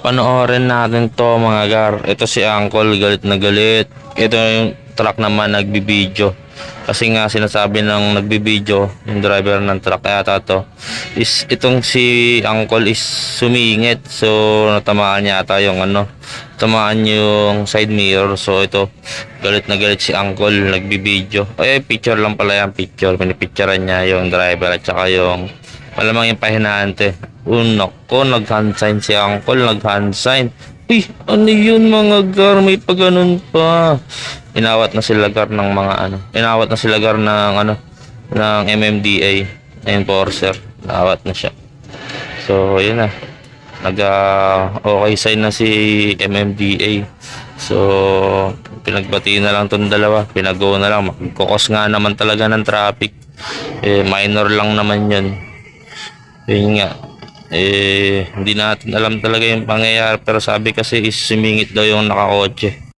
Panoorin natin to mga gar. Ito si Uncle, galit na galit. Ito yung truck naman nagbibideo. Kasi nga sinasabi ng nagbibideo, yung driver ng truck yata to, is itong si Uncle is sumingit. So natamaan niya ata yung ano, tamaan yung side mirror. So ito, galit na galit si Uncle, nagbibideo. Ay, picture lang pala yan, picture. Pinipicturean niya yung driver at saka yung malamang yung pahinante. Unak ko, nag-hand sign si Uncle, nag-hand. Uy, ano yun mga gar, may pa ganun pa. Inawat na sila gar ng mga ano, inawat na sila gar ng ano, ng MMDA, enforcer. Inawat na siya. So, yun na. Nag ah, okay sign na si MMDA. So, pinagbati na lang tong dalawa. Pinago na lang. Magkukos nga naman talaga ng traffic. Eh, minor lang naman yun. Yun nga. Eh, hindi natin alam talaga yung pangyayari. Pero sabi kasi is sumingit daw yung nakakotse.